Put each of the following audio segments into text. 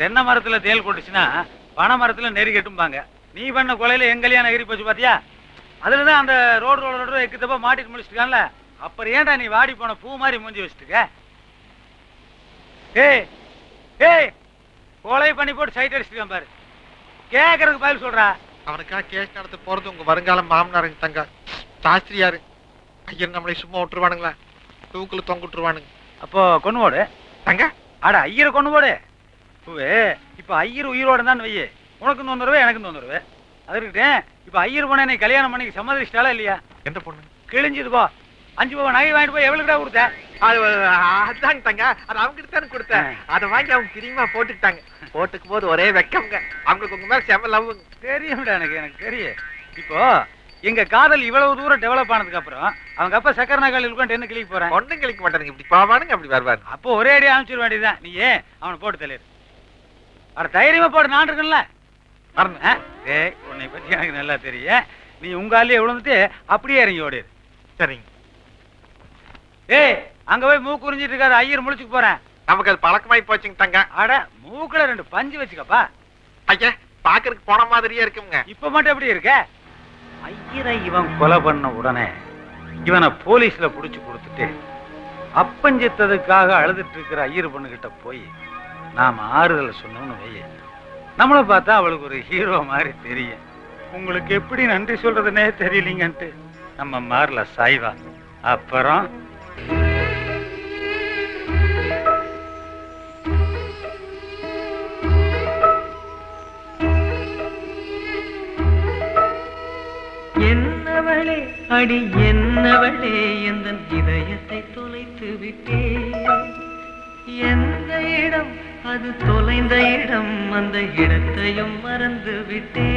தென்னை மரத்துல தேல் கொட்டுச்சுன்னா பனை மரத்துல நெறி கட்டும்பாங்க. நீ பண்ண கொலையில எங்க கல்யாணம் எகிரி போச்சு பாத்தியா? அதுல தான் அந்த ரோடு ரோடு ரோடு எக்கு தப்பா மாட்டிட்டு முடிச்சிருக்கான்ல அப்புறம் ஏன்டா நீ வாடி போன பூ மாதிரி மூஞ்சி வச்சுட்டுக்க ஏய் ஏய் கொலை பண்ணி போட்டு சைட் அடிச்சிருக்கான் பாரு. கேக்குறதுக்கு பதில் சொல்றா. அவனுக்காக கேஸ் நடத்த போறது உங்க வருங்கால மாமனாருங்க தங்க. சாஸ்திரியாரு. ஐயர் நம்மளை சும்மா விட்டுருவானுங்களா? தூக்குல தொங்க விட்டுருவானுங்க. அப்போ கொண்டு போடு. தங்க. அட ஐயரை கொண்டு போடு. பூவே இப்ப ஐயர் உயிரோட தான் வையே. உனக்கு தொந்தரவு எனக்கு தொந்தரவு அது இருக்கட்டும் இப்ப ஐயர் போன என்னை கல்யாணம் பண்ணி சம்மதிச்சிட்டாலா இல்லையா? எந்த பொண்ணு? கிழிஞ்சது போ. அஞ்சு போ நகை வாங்கிட்டு போய் எவ்வளவுடா கொடுத்த? அது அதாங்க தங்க. அது அவங்க தானே கொடுத்தேன் அதை வாங்கி அவங்க பிரியமா போட்டுக்கிட்டாங்க. போட்டுக்கும் போது ஒரே வெக்கம்ங்க. அவங்களுக்கு உங்க மேல செம லவ்வுங்க. தெரியும்டா எனக்கு எனக்கு தெரியும். இப்போ எங்க காதல் இவ்வளவு தூரம் டெவலப் ஆனதுக்கு அப்புறம் அவங்க அப்பா சக்கர நகாலில் உட்காந்து என்ன கிளிக்கு போறேன்? ஒண்ணும் கழிக்க மாட்டானுங்க. இப்படி போவானுங்க அப்படி வருவாரு அப்போ ஒரே அடி அனுப்பிச்சிட வேண்டியதுதான். நீ ஏன்? அவனை போட்டு தள்ளிடு அட தைரியமா போட்டு நான் இருக்கேன்ல. உன்னை எனக்கு நல்லா தெரியும். நீ உங்க விழுந்துட்டு அப்படியே இறங்கி ஓடிடு சரிங்க. ஏய் அங்க போய் மூக்கு உறிஞ்சிட்டு இருக்காது ஐயர் முழிச்சுக்கு போறேன். நமக்கு அது பழக்கமாயி போச்சுங்க தங்க. அட மூக்குல ரெண்டு பஞ்சு வச்சுக்கப்பா. ஐயா பாக்குறதுக்கு போன மாதிரியே இருக்குங்க. இப்ப மட்டும் எப்படி இருக்க? ஐயரை இவன் கொலை பண்ண உடனே இவனை போலீஸ்ல புடிச்சு கொடுத்துட்டு அப்பஞ்சித்ததுக்காக அழுதுட்டு இருக்கிற ஐயர் பொண்ணுகிட்ட போய் நாம ஆறுதலை சொன்னோம்னு வைய நம்மளை பார்த்தா அவளுக்கு ஒரு ஹீரோ மாதிரி தெரியும். உங்களுக்கு எப்படி நன்றி சொல்றதுனே தெரியலீங்கன்ட்டு. நம்ம மாறல சாய்வா. அப்புறம்? என்னவளே அடி என்னவளே எந்த இதயத்தை தொலைத்து விட்டே எந்த இடம் அது தொலைந்த இடம் அந்த இடத்தையும் மறந்து விட்டே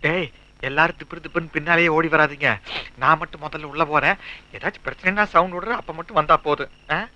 டேய் எல்லாரும் திப்பு திப்புன்னு பின்னாலேயே ஓடி வராதீங்க. நான் மட்டும் முதல்ல உள்ள போறேன். ஏதாச்சும் பிரச்சனைனா சவுண்ட் விடுறேன் அப்ப மட்டும் வந்தா போதும். ஆ?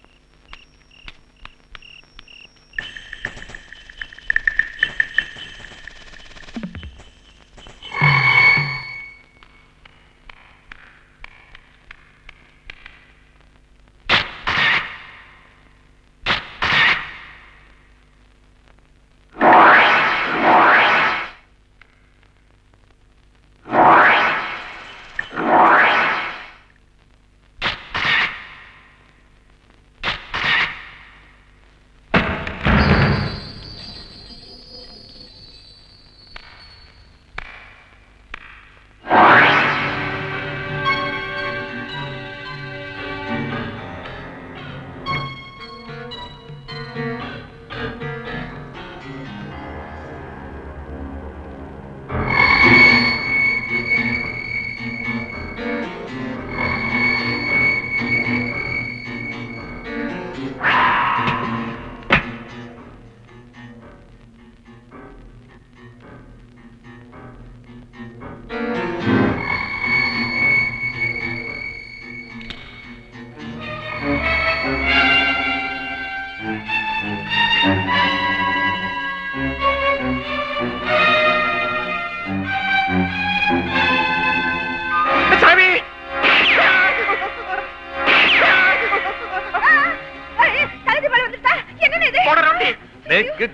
சாமி!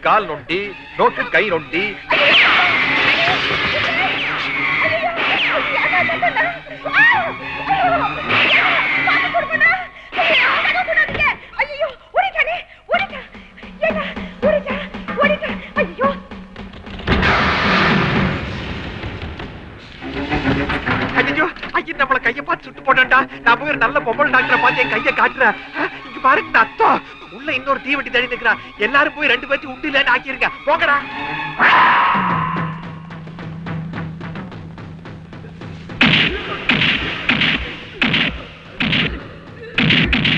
கால் நொண்டி நோக்கு கை நொண்டி கையை சுட்டு போட்டேன்டா. நான் போய் நல்ல பொம்பளை டாக்டரை பார்த்து என் கையை காட்டுறேன். இங்க பாரு தத்தோ. உள்ள இன்னொரு தீவெட்டி தடி நிற்கிறா எல்லாரும் போய் ரெண்டு பேச்சு உண்டு இல்லைன்னு ஆக்கியிருக்க. போகடா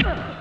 Ugh.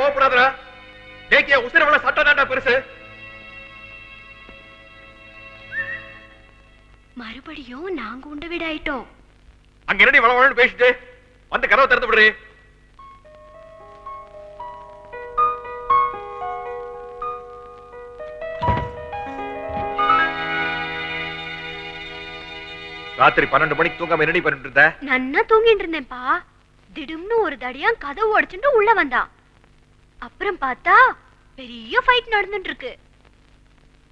ஆட்டை விட்டு வெளியே போகக்கூடாதுடா தேக்கிய உசிர விட சட்டம் தாண்டா பெருசு. மறுபடியும் நாங்க உண்ட வீடாயிட்டோம். அங்க என்னடி வளவளன்னு பேசிட்டு? வந்து கதவை திறந்து விடுறே ராத்திரி பன்னெண்டு மணிக்கு தூங்காம என்னடி பண்ணிட்டு இருந்த? நன்னா தூங்கிட்டு இருந்தேன்ப்பா. திடும்னு ஒரு தடியா கதவு உடைச்சுட்டு உள்ள வந்தான். அப்புறம் பார்த்தா பெரிய ஃபைட் நடந்துட்டு இருக்கு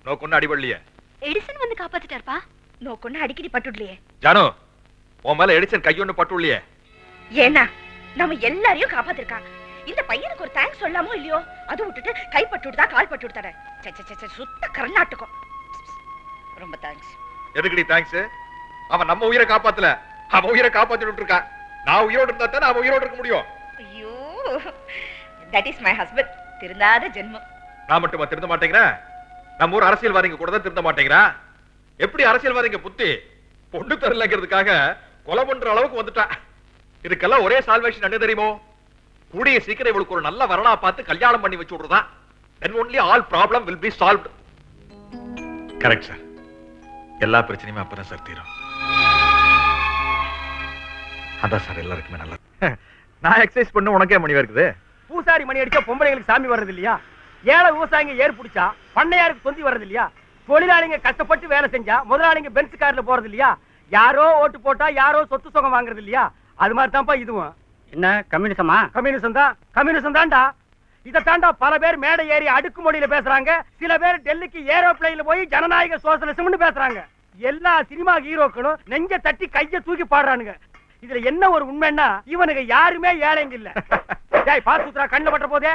நோக்கு அடிபடலையே. எடிசன் வந்து காப்பாத்திட்டாருப்பா. நோக்கொன்னு அடிக்கடி பட்டுடலையே. ஜானு உன் மேல எடிசன் கையொன்னு பட்டுள்ளையே ஏன்னா நம்ம எல்லாரையும் காப்பாத்திருக்கான். இந்த பையனுக்கு ஒரு தேங்க்ஸ் சொல்லாமோ இல்லையோ அது விட்டுட்டு கை பட்டு விடுதா கால் பட்டு சே, சுத்த கர்நாடகம் ரொம்ப தேங்க்ஸ் எதுக்குடி தேங்க்ஸ் அவன் நம்ம உயிரை காப்பாத்தல. அவன் உயிரை காப்பாத்திட்டு இருக்கான் நான் உயிரோடு இருந்தா தானே அவன் உயிரோடு இருக்க முடியும். ஐயோ. தட் இஸ் மை ஹஸ்பண்ட் திருந்தாத ஜென்மம். நான் மட்டுமா திருந்த மாட்டேங்கிறேன்? நம்ம ஊர் அரசியல்வாதிங்க கூட தான் திருந்த மாட்டேங்கிறான் எப்படி அரசியல்வாதிங்க புத்தி? பொண்ணு தரலங்கிறதுக்காக கொலை பண்ற அளவுக்கு வந்துட்டா. இதுக்கெல்லாம் ஒரே சால்வேஷன் என்ன தெரியுமோ? கூடிய சீக்கிரம் இவளுக்கு ஒரு நல்ல வரனா பார்த்து கல்யாணம் பண்ணி வச்சு விடுறதா. Then only all problem will be solved correct sir எல்லா பிரச்சனையுமே அப்பதான் சார் தீரும். அதான் சார் எல்லாருக்குமே நல்லது. நான் எக்ஸசைஸ் பண்ண உனக்கே மணி இருக்குது. பூசாரி மணி அடிச்சா பொம்பளைங்களுக்கு சாமி வர்றது இல்லையா ஏழை விவசாயிங்க ஏர் பிடிச்சா பண்ணையாருக்கு தொந்தி வர்றது இல்லையா தொழிலாளிங்க கஷ்டப்பட்டு வேலை செஞ்சா முதலாளிங்க பென்ஸ் கார்ல போறது இல்லையா யாரோ ஓட்டு போட்டா யாரோ சொத்து சுகம் வாங்குறது இல்லையா அது மாதிரி தான்ப்பா இதுவும். என்ன கம்யூனிசமா? கம்யூனிசம் தான் கம்யூனிசம் தான்டா இதை தாண்டா பல பேர் மேடை ஏறி அடுக்குமொழியில பேசுறாங்க. சில பேர் டெல்லிக்கு ஏரோப்ளைன்ல போய் ஜனநாயக சோசலிசம்னு பேசுறாங்க. எல்லா சினிமா ஹீரோக்களும் நெஞ்ச தட்டி கைய தூக்கி பாடுறானுங்க. இதுல என்ன ஒரு உண்மைன்னா இவனுக்கு யாருமே ஏழைங்க இல்ல. டேய் பாத்துறா கண்ணுல பட்ட போதே.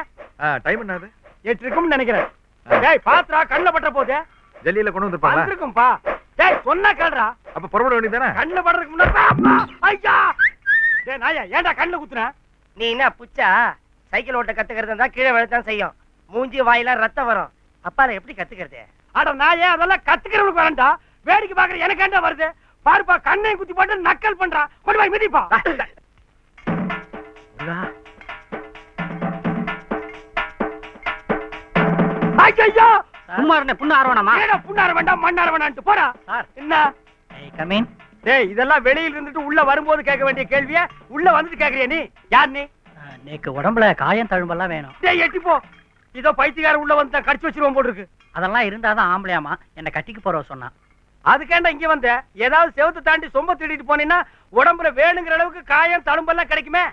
டைம் என்னது? எட்டு நினைக்கிறேன். டேய் பாத்துறா கண்ணுல பட்ட போதே. ஜல்லியில கொண்டு வந்திருப்பாங்க வந்திருக்கும்பா. டேய் சொன்னா கேளுடா. அப்ப புறப்பட வேண்டியதானே கண்ணுல படுறதுக்கு முன்னாடி அப்பா, ஐயா. டேய் நாயா ஏன்டா கண்ணுல குத்துற நீ என்ன புச்சா? சைக்கிள் ஓட்ட கத்துக்கிறது தான் கீழே விழத்தான் செய்யும். மூஞ்சி வாயிலாம் ரத்தம் வரும். அப்பால எப்படி கத்துக்கிறது? அட நாயே அதெல்லாம் கத்துக்கிறவனுக்கு வரண்டா வேடிக்கை பாக்குற எனக்கு ஏன்டா வருது? பாருப்பா கண்ணையும் குத்தி போட்டு நக்கல் பண்றான் கொண்டு போய் மிதிப்பா. ஐயோ! சும்மா இருந்த புண்ணு ஏடா புண்ணார வேண்டாம் மண்ணார வேண்டாம்ட்டு போடா. சார். என்ன? கமீன் டேய் இதெல்லாம் வெளியில இருந்துட்டு உள்ள வரும்போது கேட்க வேண்டிய கேள்விய உள்ள வந்துட்டு கேக்குறியா நீ? யார் நீ? நேக்கு உடம்புல காயம் தழும்பெல்லாம் வேணும். டேய் எட்டி போ. இதோ பைத்தியக்கார உள்ள வந்து கடிச்சு வச்சிருவோம் போல இருக்கு அதெல்லாம் இருந்தாதான் ஆம்பளையாமா என்ன கட்டிக்கு போறவ சொன்னான் அதுக்கேண்டா இங்க வந்த? ஏதாவது செவத்தை தாண்டி சொம்ப திருடிட்டு போனீங்கன்னா உடம்புல வேணுங்கிற அளவுக்கு காயம் தழும்பெல்லாம் கிடைக்குமே?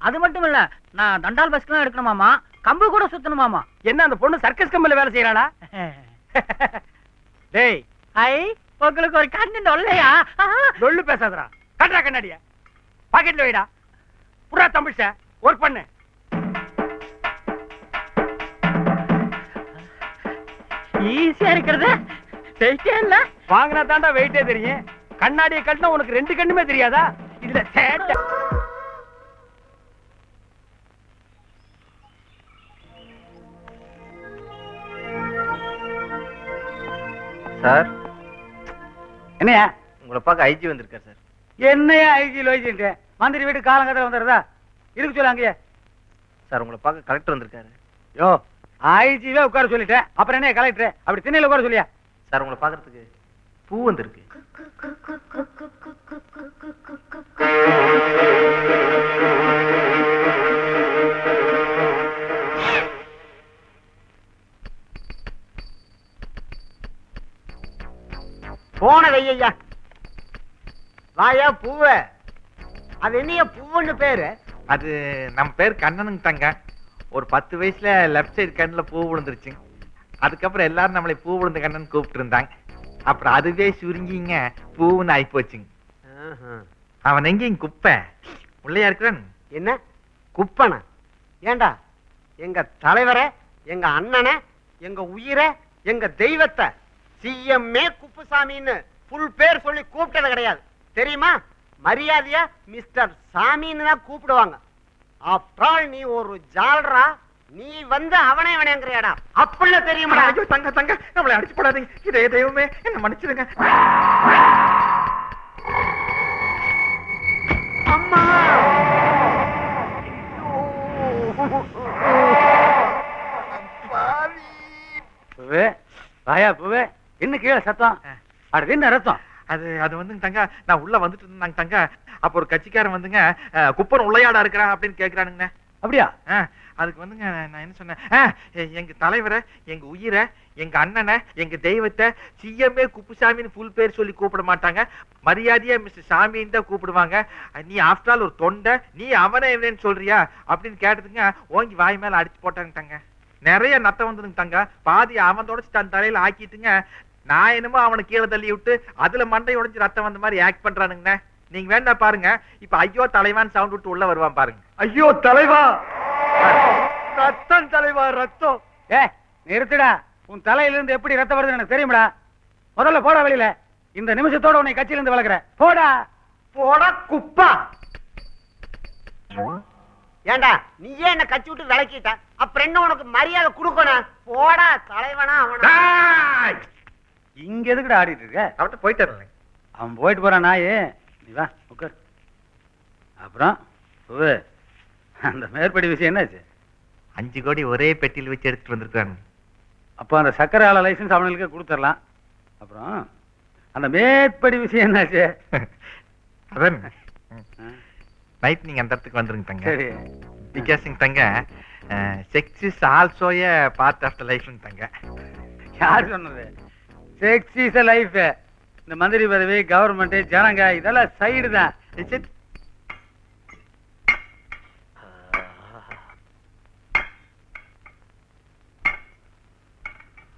அது மட்டும் இல்ல நான் தண்டால் பஸ்க்கெல்லாம் எடுக்கணுமாமா கம்பு கூட சுத்தணுமாமா? என்ன அந்த பொண்ணு சர்க்கஸ் கம்பெனில வேலை செய்யறாளா? டேய். ஐ உங்களுக்கு ஒரு கண்ணு நொல்லையா? லொள்ளு பேசாதடா. கட்டுறா கண்ணாடிய. பாக்கெட்ல வைடா. புறா தமிழ்ச்ச ஒர்க் பண்ணு. ஈஸியா இருக்கிறது. செய்யவே இல்ல. வாங்கினா தாண்டா வெயிட்டே தெரியும். கண்ணாடியை கட்டினா உனக்கு ரெண்டு கண்ணுமே தெரியாதா? இதுல சேட்டை சார் என்னையா உங்களை பார்க்க ஐஜி வந்திருக்கார் சார் என்னையா ஐஜி லோஜின்ட்டு மந்திரி வீட்டு காலங்கத்தில் வந்துடுறதா இருக்கு சொல்ல அங்கேயே சார் உங்களை பார்க்க கலெக்டர் வந்திருக்காரு யோ ஐஜிவே உட்கார சொல்லிட்டேன் அப்புறம் என்ன கலெக்டர் அப்படி திண்ணையில உட்கார சொல்லியா சார் உங்களை பார்க்கறதுக்கு பூ வந்திருக்கு போன வையா வாயா பூவ. அது என்னைய பூவுன்னு பேரு? அது நம்ம பேர் கண்ணனுங்க தங்க. ஒரு பத்து வயசுல லெஃப்ட் சைடு கண்ணுல பூ விழுந்துருச்சுங்க அதுக்கப்புறம் எல்லாரும் நம்மளை பூ விழுந்த கண்ணன் கூப்பிட்டு இருந்தாங்க அப்புறம் அதுவே சுருங்கிங்க பூவுன்னு ஆகி போச்சுங்க அவன் எங்கேயும் குப்பை? உள்ளையா இருக்கிறான்? என்ன? குப்பன? ஏண்டா? எங்க தலைவரை எங்க அண்ணனை எங்க உயிரை எங்க தெய்வத்தை சிஎம்ஏ குப்புசாமின்னு புல் பேர் சொல்லி கூப்பிட்டது கிடையாது. தெரியுமா? மரியாதையா மிஸ்டர் சாமின்னு தான் கூப்பிடுவாங்க. ஆஃப்டர் நீ ஒரு ஜால்ரா. நீ வந்து அவனே அவனேங்கிறியாடா அப்படில தெரியுமாடா? ஐயோ தங்க தங்க நம்மளை அடிச்சு போடாதீங்க. இதே தெய்வமே என்ன மன்னிச்சிடுங்க. அம்மா! வாயா பூவே. என்ன கீழே சத்தம்? அடுத்து என்ன ரத்தம் அது அது வந்துங்க தங்க நான் உள்ள வந்துட்டு இருந்தாங்க தங்க. அப்ப ஒரு கட்சிக்காரன் வந்துங்க குப்பன் உள்ளையாடா இருக்கிறான் அப்படின்னு கேக்குறானுங்க அப்படியா? அதுக்கு வந்துங்க நான் என்ன சொன்னேன்? எங்க தலைவரை எங்க உயிரை எங்க அண்ணனை எங்க தெய்வத்தை சிஎம்ஏ குப்புசாமின்னு ஃபுல் பேர் சொல்லி கூப்பிட மாட்டாங்க. மரியாதையா மிஸ்டர் சாமின்னு தான் கூப்பிடுவாங்க. நீ ஆஃப்டர் ஆல் ஒரு தொண்டை நீ அவனை இவனேன்னு சொல்றியா? அப்படின்னு கேட்டதுங்க ஓங்கி வாய் மேல அடிச்சு போட்டாங்க தங்க. நிறைய நத்தம் வந்ததுங்க தங்க. பாதி அவன் தொடச்சு தன் தலையில ஆக்கிட்டுங்க நான் என்னமோ அவனை கீழே தள்ளி விட்டு அதுல மண்டை உடைஞ்சு ரத்தம் வந்த மாதிரி ஆக்ட் பண்றானுங்கண்ணே. நீங்க வேண்டாம் பாருங்க. இப்ப ஐயோ தலைவான் சவுண்ட் விட்டு உள்ள வருவான் பாருங்க. ஐயோ தலைவா! ரத்தம் தலைவா ரத்தம்! ஏ நிறுத்துடா. உன் தலையில இருந்து எப்படி ரத்தம் வருதுன்னு எனக்கு தெரியும்டா. முதல்ல போடா வெளியில. இந்த நிமிஷத்தோட உன்னை கட்சியில இருந்து வளர்க்குறேன் போடா. போடா குப்பா! ஏண்டா நீயே என்ன கச்சி விட்டு விளக்கிட்ட அப்புறம் என்ன உனக்கு மரியாதை கொடுக்கணும்? போடா தலைவனா அவனா! இங்க எதுக்குடா ஆடிட்டு இருக்க? அவன்கிட்ட போயிட்டாருங்க அவன் போயிட்டு போறான் நாயே. நீ வா உட்கார் அப்புறம் பூவே, அந்த மேற்படி விஷயம் என்னாச்சு? அஞ்சு கோடி ஒரே பெட்டியில் வச்சு எடுத்துட்டு வந்திருக்காங்க அப்போ அந்த சக்கரை ஆலை லைசன்ஸ் அவனுக்கே கொடுத்துடலாம். அப்புறம் அந்த மேற்படி விஷயம் என்னாச்சு? அதான் நைட் நீங்க அந்த இடத்துக்கு வந்துருங்க தங்க. சரி. பிகாஸிங் தங்க. Sex is also a part of the life தங்க. யார் சொன்னது? செக்ஸ் இஸ் லைஃப் இந்த மந்திரி பதவி கவர்மெண்ட் ஜனங்க இதெல்லாம் சைடு தான். இட்ஸ்